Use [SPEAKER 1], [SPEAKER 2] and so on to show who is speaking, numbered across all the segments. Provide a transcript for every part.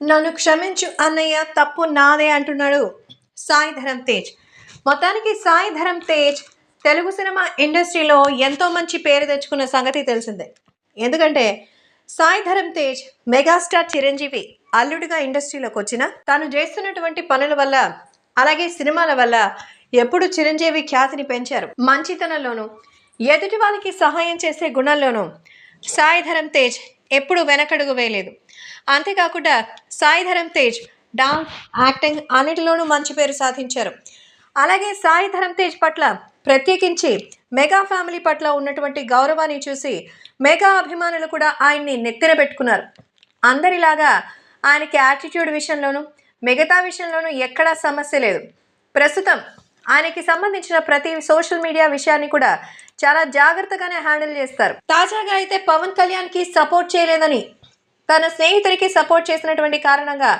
[SPEAKER 1] నన్ను క్షమించు అన్నయ్య తప్పు నాదే అంటున్నాడు సాయి ధరం తేజ్. మొత్తానికి సాయి ధరం తేజ్ తెలుగు సినిమా ఇండస్ట్రీలో ఎంతో మంచి పేరు తెచ్చుకున్న సంగతి తెలిసిందే. ఎందుకంటే సాయి ధరం తేజ్ మెగాస్టార్ చిరంజీవి అల్లుడిగా ఇండస్ట్రీలోకి వచ్చిన తాను చేస్తున్నటువంటి పనుల వల్ల అలాగే సినిమాల వల్ల ఎప్పుడు చిరంజీవి ఖ్యాతిని పెంచారు. మంచితనంలోనూ ఎదుటి వాళ్ళకి సహాయం చేసే గుణంలోనూ సాయి ధరం తేజ్ ఎప్పుడు వెనకడుగు వేయలేదు. అంతేకాకుండా సాయిధరం తేజ్ డాన్స్ యాక్టింగ్ అన్నిటిలోనూ మంచి పేరు సాధించారు. అలాగే సాయిధరం తేజ్ పట్ల ప్రత్యేకించి మెగా ఫ్యామిలీ పట్ల ఉన్నటువంటి గౌరవాన్ని చూసి మెగా అభిమానులు కూడా ఆయన్ని నెత్తిన పెట్టుకున్నారు. అందరిలాగా ఆయనకి యాటిట్యూడ్ విషయంలోనూ మిగతా విషయంలోనూ ఎక్కడా సమస్య లేదు. ప్రస్తుతం ఆయనకి సంబంధించిన ప్రతి సోషల్ మీడియా విషయాన్ని కూడా చాలా జాగ్రత్తగానే హ్యాండిల్ చేస్తారు. తాజాగా అయితే పవన్ కళ్యాణ్కి సపోర్ట్ చేయలేదని తన స్నేహితుడికి సపోర్ట్ చేసినటువంటి కారణంగా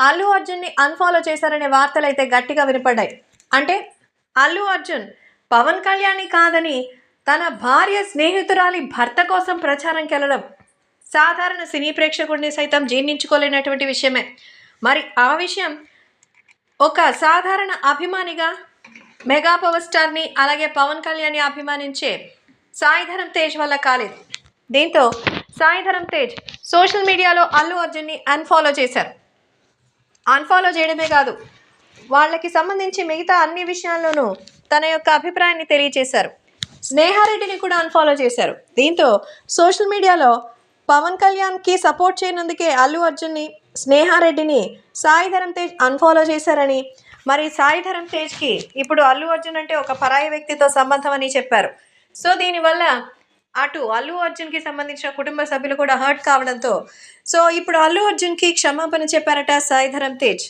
[SPEAKER 1] అల్లు అర్జున్ని అన్ఫాలో చేశారనే వార్తలు అయితే గట్టిగా వినపడ్డాయి. అంటే అల్లు అర్జున్ పవన్ కళ్యాణ్ని కాదని తన భార్య స్నేహితురాలి భర్త కోసం ప్రచారంకి వెళ్ళడం సాధారణ సినీ ప్రేక్షకుడిని సైతం జీర్ణించుకోలేనటువంటి విషయమే. మరి ఆ విషయం ఒక సాధారణ అభిమానిగా మెగా పవర్ స్టార్ని అలాగే పవన్ కళ్యాణ్ని అభిమానించే సాయిధరం తేజ్ వల్ల కాలేదు. దీంతో సాయిధరం తేజ్ సోషల్ మీడియాలో అల్లు అర్జున్ని అన్ఫాలో చేశారు. అన్ఫాలో చేయడమే కాదు వాళ్ళకి సంబంధించి మిగతా అన్ని విషయాల్లోనూ తన యొక్క అభిప్రాయాన్ని తెలియజేశారు. స్నేహారెడ్డిని కూడా అన్ఫాలో చేశారు. దీంతో సోషల్ మీడియాలో పవన్ కళ్యాణ్కి సపోర్ట్ చేయనందుకే అల్లు అర్జున్ని స్నేహారెడ్డిని సాయిధరం తేజ్ అన్ఫాలో చేశారని మరి సాయిధరం తేజ్కి ఇప్పుడు అల్లు అర్జున్ అంటే ఒక పరాయి వ్యక్తితో సంబంధం అని చెప్పారు. సో దీనివల్ల అటు అల్లు అర్జున్కి సంబంధించిన కుటుంబ సభ్యులు కూడా హర్ట్ కావడంతో సో ఇప్పుడు అల్లు అర్జున్కి క్షమాపణ చెప్పారట సాయిధరం తేజ్.